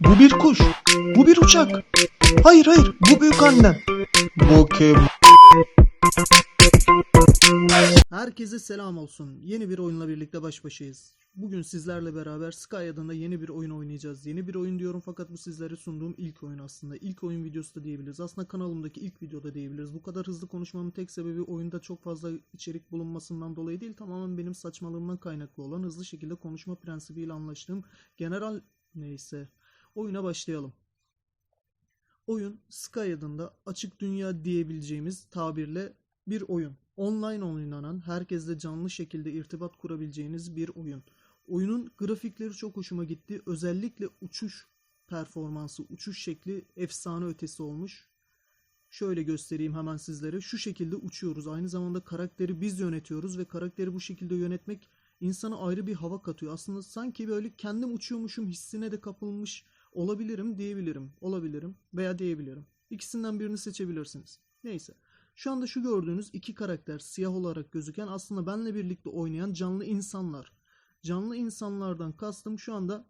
Bu bir kuş. Bu bir uçak. Hayır hayır bu büyük annem. Kim? Herkese selam olsun. Yeni bir oyunla birlikte baş başayız. Bugün sizlerle beraber Sky adında yeni bir oyun oynayacağız. Yeni bir oyun diyorum fakat bu sizlere sunduğum ilk oyun aslında. İlk oyun videosu da diyebiliriz. Aslında kanalımdaki ilk videoda diyebiliriz. Bu kadar hızlı konuşmamın tek sebebi oyunda çok fazla içerik bulunmasından dolayı değil. Tamamen benim saçmalığımdan kaynaklı olan hızlı şekilde konuşma prensibiyle anlaştığım general neyse. Oyuna başlayalım. Oyun Sky adında açık dünya diyebileceğimiz tabirle bir oyun. Online oynanan, herkesle canlı şekilde irtibat kurabileceğiniz bir oyun. Oyunun grafikleri çok hoşuma gitti. Özellikle uçuş performansı, uçuş şekli efsane ötesi olmuş. Şöyle göstereyim hemen sizlere. Şu şekilde uçuyoruz. Aynı zamanda karakteri biz yönetiyoruz ve karakteri bu şekilde yönetmek insana ayrı bir hava katıyor. Aslında sanki böyle kendim uçuyormuşum hissine de kapılmış olabilirim diyebilirim. Olabilirim veya diyebilirim. İkisinden birini seçebilirsiniz. Neyse. Şu anda şu gördüğünüz iki karakter siyah olarak gözüken aslında benle birlikte oynayan canlı insanlar. Canlı insanlardan kastım şu anda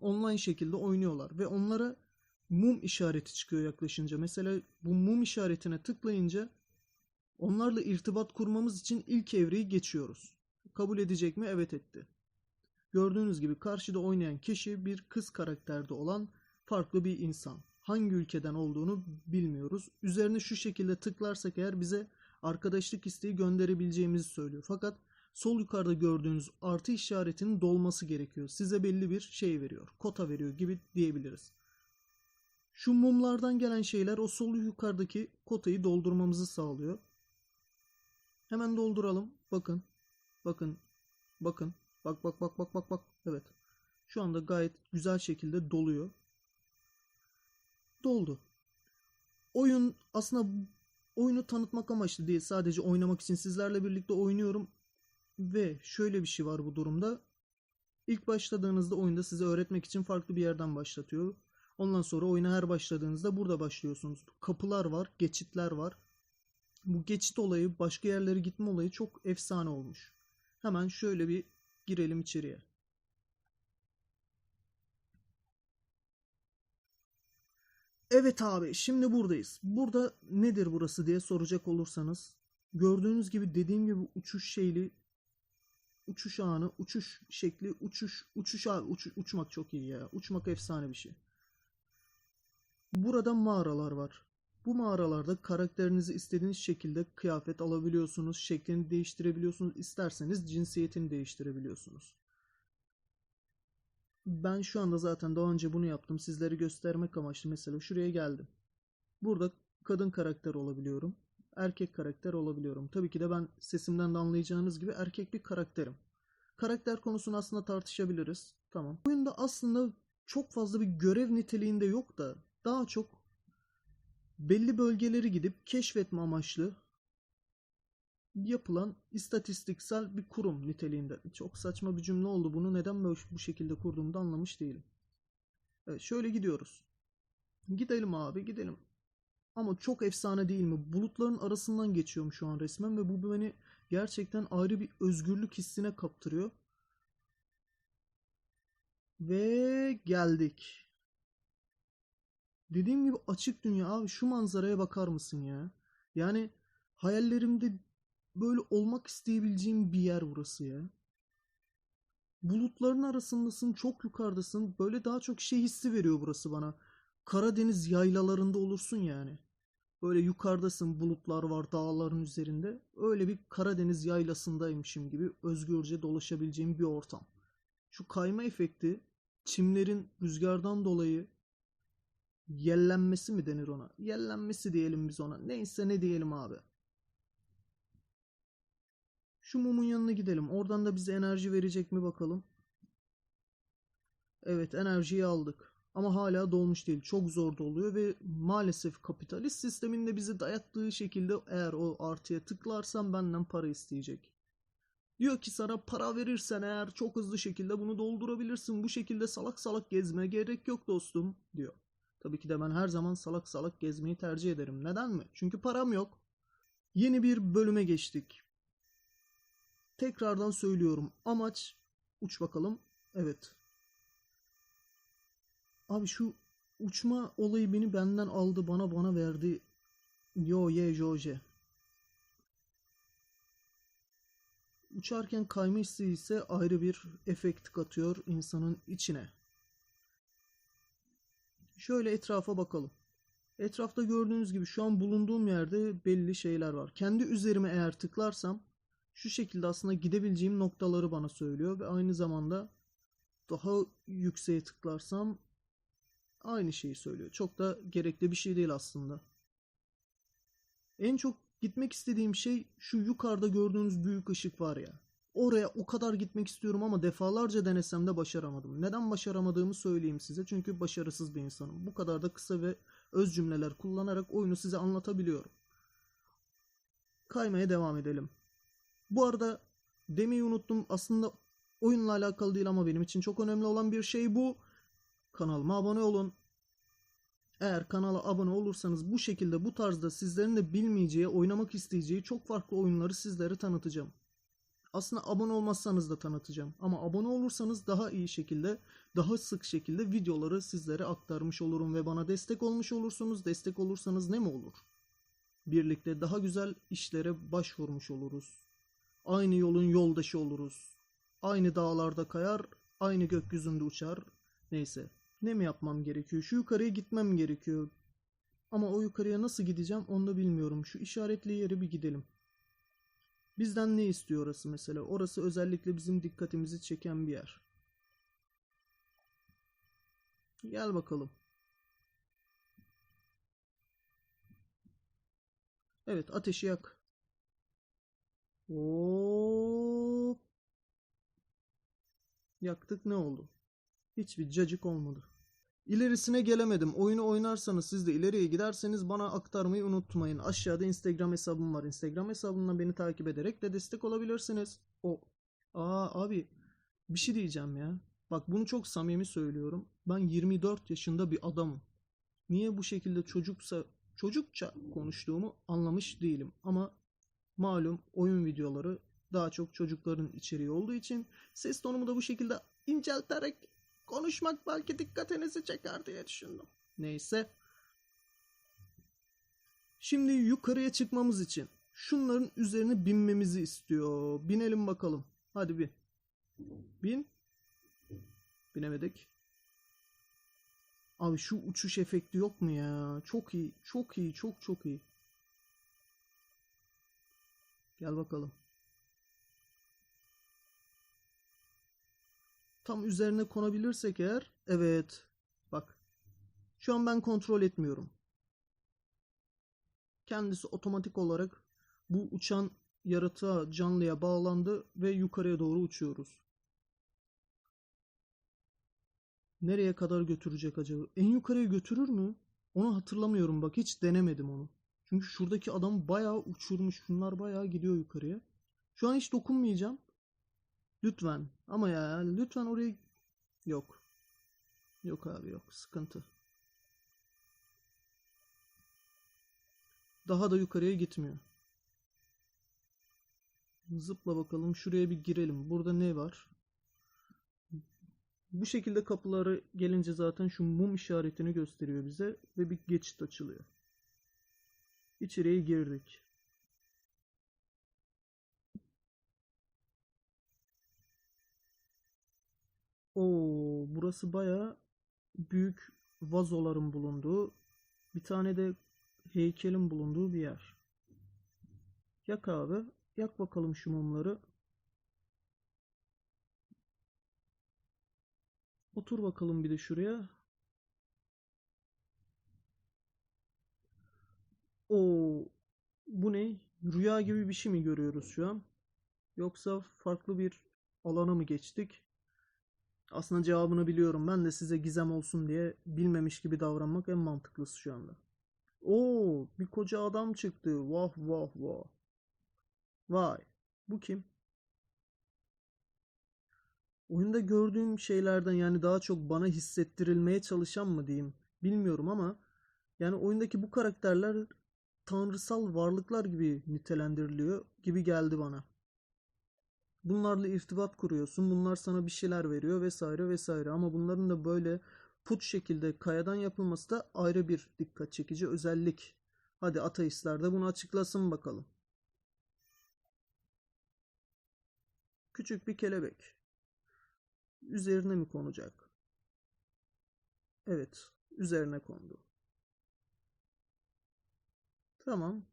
online şekilde oynuyorlar ve onlara mum işareti çıkıyor yaklaşınca. Mesela bu mum işaretine tıklayınca onlarla irtibat kurmamız için ilk evreyi geçiyoruz. Kabul edecek mi? Evet etti. Gördüğünüz gibi karşıda oynayan kişi bir kız karakterde olan farklı bir insan. Hangi ülkeden olduğunu bilmiyoruz. Üzerine şu şekilde tıklarsak eğer bize arkadaşlık isteği gönderebileceğimizi söylüyor. Fakat sol yukarıda gördüğünüz artı işaretinin dolması gerekiyor. Size belli bir şey veriyor. Kota veriyor gibi diyebiliriz. Şu mumlardan gelen şeyler o sol yukarıdaki kotayı doldurmamızı sağlıyor. Hemen dolduralım. Bakın. Bakın. Bakın. Bak bak bak bak bak bak. Evet. Şu anda gayet güzel şekilde doluyor. Doldu. Oyun aslında oyunu tanıtmak amaçlı değil. Sadece oynamak için sizlerle birlikte oynuyorum. Ve şöyle bir şey var bu durumda. İlk başladığınızda oyunda size öğretmek için farklı bir yerden başlatıyor. Ondan sonra oyuna her başladığınızda burada başlıyorsunuz. Kapılar var, geçitler var. Bu geçit olayı, başka yerlere gitme olayı çok efsane olmuş. Hemen şöyle bir girelim içeriye. Evet abi şimdi buradayız. Burada nedir burası diye soracak olursanız gördüğünüz gibi dediğim gibi uçuş şeyli uçuş anı, uçuş şekli, uçuş uçuş abi uç, uçmak çok iyi ya. Uçmak efsane bir şey. Burada mağaralar var. Bu mağaralarda karakterinizi istediğiniz şekilde kıyafet alabiliyorsunuz, şeklini değiştirebiliyorsunuz, isterseniz cinsiyetini değiştirebiliyorsunuz. Ben şu anda zaten daha önce bunu yaptım. Sizlere göstermek amaçlı mesela şuraya geldim. Burada kadın karakter olabiliyorum. Erkek karakter olabiliyorum. Tabii ki de ben sesimden de anlayacağınız gibi erkek bir karakterim. Karakter konusunu aslında tartışabiliriz. Tamam. Oyunda aslında çok fazla bir görev niteliğinde yok da daha çok belli bölgeleri gidip keşfetme amaçlı yapılan istatistiksel bir kurum niteliğinde. Çok saçma bir cümle oldu. Bunu neden böyle bu şekilde kurduğumu da anlamış değilim. Evet, şöyle gidiyoruz. Gidelim abi gidelim. Ama çok efsane değil mi? Bulutların arasından geçiyorum şu an resmen ve bu beni gerçekten ayrı bir özgürlük hissine kaptırıyor. Ve geldik. Dediğim gibi açık dünya abi şu manzaraya bakar mısın ya? Yani hayallerimde böyle olmak isteyebileceğim bir yer burası ya. Bulutların arasındasın, çok yukarıdasın. Böyle daha çok şey hissi veriyor burası bana. Karadeniz yaylalarında olursun yani. Böyle yukarıdasın, bulutlar var dağların üzerinde. Öyle bir Karadeniz yaylasındaymışım gibi özgürce dolaşabileceğim bir ortam. Şu kayma efekti, çimlerin rüzgardan dolayı yellenmesi mi denir ona? Yellenmesi diyelim biz ona. Neyse ne diyelim abi. Şu mumun yanına gidelim. Oradan da bize enerji verecek mi bakalım. Evet enerjiyi aldık. Ama hala dolmuş değil. Çok zor doluyor ve maalesef kapitalist sisteminde bizi dayattığı şekilde eğer o artıya tıklarsam benden para isteyecek. Diyor ki sana para verirsen eğer çok hızlı şekilde bunu doldurabilirsin. Bu şekilde salak salak gezmeye gerek yok dostum diyor. Tabii ki de ben her zaman salak salak gezmeyi tercih ederim. Neden mi? Çünkü param yok. Yeni bir bölüme geçtik. Tekrardan söylüyorum. Amaç uç bakalım. Evet. Abi şu uçma olayı beni benden aldı bana bana verdi. Yo ye joje. Uçarken kayma hissi ise ayrı bir efekt katıyor insanın içine. Şöyle etrafa bakalım. Etrafta gördüğünüz gibi şu an bulunduğum yerde belli şeyler var. Kendi üzerime eğer tıklarsam şu şekilde aslında gidebileceğim noktaları bana söylüyor ve aynı zamanda daha yükseğe tıklarsam aynı şeyi söylüyor. Çok da gerekli bir şey değil aslında. En çok gitmek istediğim şey şu yukarıda gördüğünüz büyük ışık var ya. Oraya o kadar gitmek istiyorum ama defalarca denesem de başaramadım. Neden başaramadığımı söyleyeyim size. Çünkü başarısız bir insanım. Bu kadar da kısa ve öz cümleler kullanarak oyunu size anlatabiliyorum. Kaymaya devam edelim. Bu arada demeyi unuttum. Aslında oyunla alakalı değil ama benim için çok önemli olan bir şey bu. Kanalıma abone olun. Eğer kanala abone olursanız bu şekilde bu tarzda sizlerin de bilmeyeceği, oynamak isteyeceği çok farklı oyunları sizlere tanıtacağım. Aslında abone olmazsanız da tanıtacağım. Ama abone olursanız daha iyi şekilde, daha sık şekilde videoları sizlere aktarmış olurum ve bana destek olmuş olursunuz. Destek olursanız ne mi olur? Birlikte daha güzel işlere başvurmuş oluruz. Aynı yolun yoldaşı oluruz. Aynı dağlarda kayar, aynı gökyüzünde uçar. Neyse. Ne mi yapmam gerekiyor? Şu yukarıya gitmem gerekiyor. Ama o yukarıya nasıl gideceğim onu da bilmiyorum. Şu işaretli yere bir gidelim. Bizden ne istiyor orası mesela? Orası özellikle bizim dikkatimizi çeken bir yer. Gel bakalım. Evet ateşi yak. Hop. Yaktık ne oldu? Hiçbir cacık olmadı. İlerisine gelemedim. Oyunu oynarsanız siz de ileriye giderseniz bana aktarmayı unutmayın. Aşağıda Instagram hesabım var. Instagram hesabından beni takip ederek de destek olabilirsiniz. O. Aa abi bir şey diyeceğim ya. Bak bunu çok samimi söylüyorum. Ben 24 yaşında bir adamım. Niye bu şekilde çocuksa çocukça konuştuğumu anlamış değilim. Ama malum oyun videoları daha çok çocukların içeriği olduğu için ses tonumu da bu şekilde incelterek konuşmak belki dikkatinizi çeker diye düşündüm. Neyse. Şimdi yukarıya çıkmamız için şunların üzerine binmemizi istiyor. Binelim bakalım. Hadi bin. Bin. Binemedik. Abi şu uçuş efekti yok mu ya? Çok iyi. Çok iyi. Çok çok iyi. Gel bakalım. Tam üzerine konabilirsek eğer. Evet. Bak. Şu an ben kontrol etmiyorum. Kendisi otomatik olarak bu uçan yaratığa, canlıya bağlandı ve yukarıya doğru uçuyoruz. Nereye kadar götürecek acaba? En yukarıya götürür mü? Onu hatırlamıyorum bak hiç denemedim onu. Çünkü şuradaki adam bayağı uçurmuş. Şunlar bayağı gidiyor yukarıya. Şu an hiç dokunmayacağım. Lütfen. Ama ya lütfen oraya... Yok. Yok abi yok. Sıkıntı. Daha da yukarıya gitmiyor. Zıpla bakalım. Şuraya bir girelim. Burada ne var? Bu şekilde kapıları gelince zaten şu mum işaretini gösteriyor bize ve bir geçit açılıyor. İçeriye girdik. Oo, burası baya büyük vazoların bulunduğu, bir tane de heykelin bulunduğu bir yer. Yak abi, yak bakalım şu mumları. Otur bakalım bir de şuraya. Oo, bu ne? Rüya gibi bir şey mi görüyoruz şu an? Yoksa farklı bir alana mı geçtik? Aslında cevabını biliyorum. Ben de size gizem olsun diye bilmemiş gibi davranmak en mantıklısı şu anda. Oo, bir koca adam çıktı. Vah vah vah. Vay. Bu kim? Oyunda gördüğüm şeylerden yani daha çok bana hissettirilmeye çalışan mı diyeyim bilmiyorum ama yani oyundaki bu karakterler tanrısal varlıklar gibi nitelendiriliyor gibi geldi bana. Bunlarla irtibat kuruyorsun. Bunlar sana bir şeyler veriyor vesaire vesaire ama bunların da böyle put şekilde kayadan yapılması da ayrı bir dikkat çekici özellik. Hadi ateistler de bunu açıklasın bakalım. Küçük bir kelebek. Üzerine mi konacak? Evet, üzerine kondu. Tamam.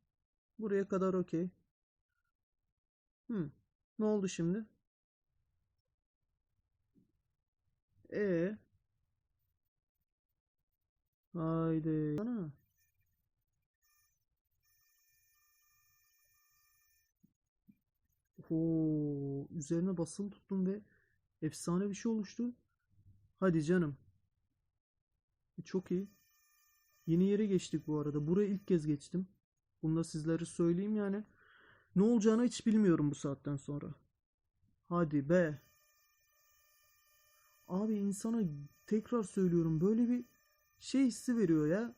Buraya kadar okey. Hmm. Ne oldu şimdi? E Haydi. Ana. Oo, üzerine basılı tuttum ve efsane bir şey oluştu. Hadi canım. E, Çok iyi. Yeni yere geçtik bu arada. Buraya ilk kez geçtim. Bunu da sizlere söyleyeyim yani. Ne olacağını hiç bilmiyorum bu saatten sonra. Hadi be. Abi insana tekrar söylüyorum böyle bir şey hissi veriyor ya.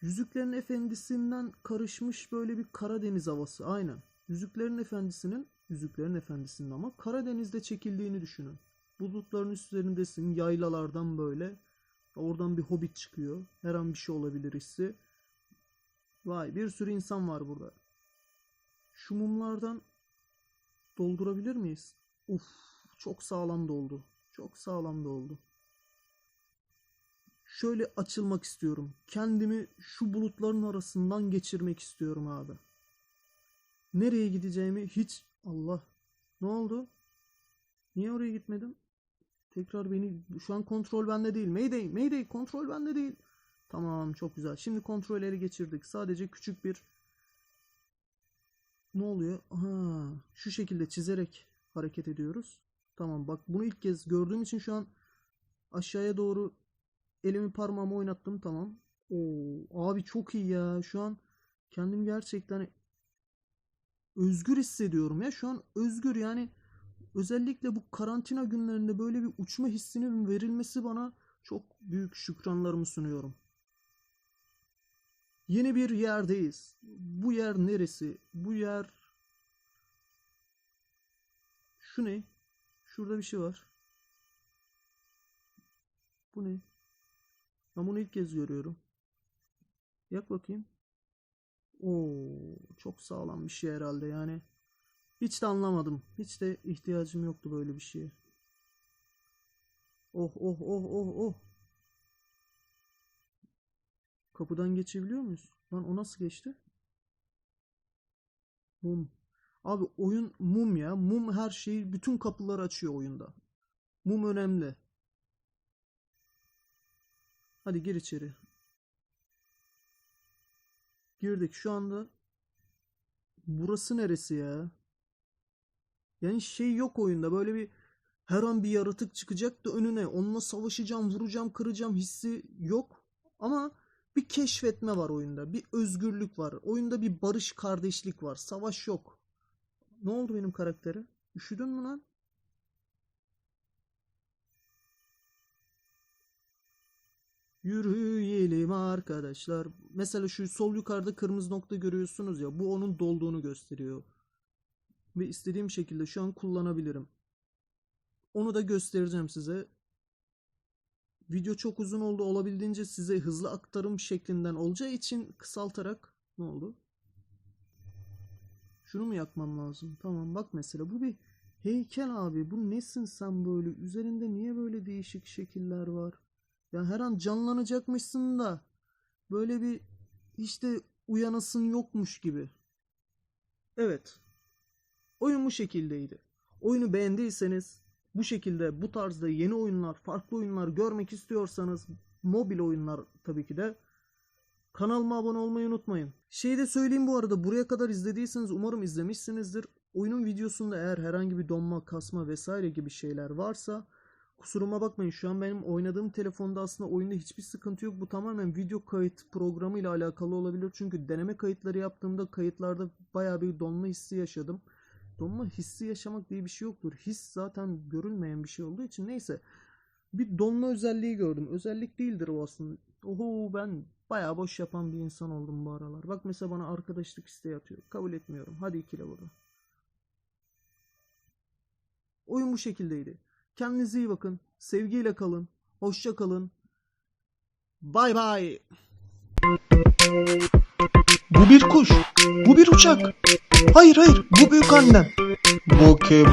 Yüzüklerin Efendisi'nden karışmış böyle bir Karadeniz havası. Aynen. Yüzüklerin Efendisi'nin Yüzüklerin Efendisi'nin ama Karadeniz'de çekildiğini düşünün. Bulutların üzerindesin yaylalardan böyle. Oradan bir hobbit çıkıyor. Her an bir şey olabilir hissi. Vay bir sürü insan var burada. Şu mumlardan doldurabilir miyiz? Uf çok sağlam doldu. Çok sağlam doldu. Şöyle açılmak istiyorum. Kendimi şu bulutların arasından geçirmek istiyorum abi. Nereye gideceğimi hiç Allah. Ne oldu? Niye oraya gitmedim? Tekrar beni şu an kontrol bende değil. Mayday, Mayday kontrol bende değil. Tamam çok güzel. Şimdi kontrol ele geçirdik. Sadece küçük bir ne oluyor? Aha, şu şekilde çizerek hareket ediyoruz. Tamam bak bunu ilk kez gördüğüm için şu an aşağıya doğru elimi parmağımı oynattım tamam. Oo, abi çok iyi ya. Şu an kendimi gerçekten özgür hissediyorum ya. Şu an özgür yani özellikle bu karantina günlerinde böyle bir uçma hissinin verilmesi bana çok büyük şükranlarımı sunuyorum. Yeni bir yerdeyiz. Bu yer neresi? Bu yer şu ne? Şurada bir şey var. Bu ne? Ben bunu ilk kez görüyorum. Yak bakayım. Oo, çok sağlam bir şey herhalde yani. Hiç de anlamadım. Hiç de ihtiyacım yoktu böyle bir şeye. Oh oh oh oh oh. Kapıdan geçebiliyor muyuz? Lan o nasıl geçti? Mum. Abi oyun mum ya. Mum her şeyi, bütün kapıları açıyor oyunda. Mum önemli. Hadi gir içeri. Girdik şu anda. Burası neresi ya? Yani şey yok oyunda böyle bir her an bir yaratık çıkacak da önüne onunla savaşacağım, vuracağım, kıracağım hissi yok. Ama bir keşfetme var oyunda. Bir özgürlük var. Oyunda bir barış, kardeşlik var. Savaş yok. Ne oldu benim karaktere? Üşüdün mü lan? Yürüyelim arkadaşlar. Mesela şu sol yukarıda kırmızı nokta görüyorsunuz ya. Bu onun dolduğunu gösteriyor. Ve istediğim şekilde şu an kullanabilirim. Onu da göstereceğim size. Video çok uzun oldu. Olabildiğince size hızlı aktarım şeklinden olacağı için kısaltarak ne oldu? Şunu mu yakmam lazım? Tamam bak mesela bu bir heykel abi. Bu nesin sen böyle? Üzerinde niye böyle değişik şekiller var? Ya her an canlanacakmışsın da böyle bir işte uyanasın yokmuş gibi. Evet. Oyun bu şekildeydi. Oyunu beğendiyseniz bu şekilde bu tarzda yeni oyunlar, farklı oyunlar görmek istiyorsanız mobil oyunlar tabii ki de kanalıma abone olmayı unutmayın. Şeyi de söyleyeyim bu arada buraya kadar izlediyseniz umarım izlemişsinizdir. Oyunun videosunda eğer herhangi bir donma, kasma vesaire gibi şeyler varsa kusuruma bakmayın. Şu an benim oynadığım telefonda aslında oyunda hiçbir sıkıntı yok. Bu tamamen video kayıt programı ile alakalı olabilir. Çünkü deneme kayıtları yaptığımda kayıtlarda bayağı bir donma hissi yaşadım. Donma hissi yaşamak diye bir şey yoktur. His zaten görülmeyen bir şey olduğu için neyse. Bir donma özelliği gördüm. Özellik değildir o aslında. Oho ben bayağı boş yapan bir insan oldum bu aralar. Bak mesela bana arkadaşlık isteği atıyor. Kabul etmiyorum. Hadi ikile burada. Oyun bu şekildeydi. Kendinize iyi bakın. Sevgiyle kalın. Hoşça kalın. Bay bay. Bu bir kuş. Bu bir uçak. Hayır hayır bu büyük annem. Bu kim?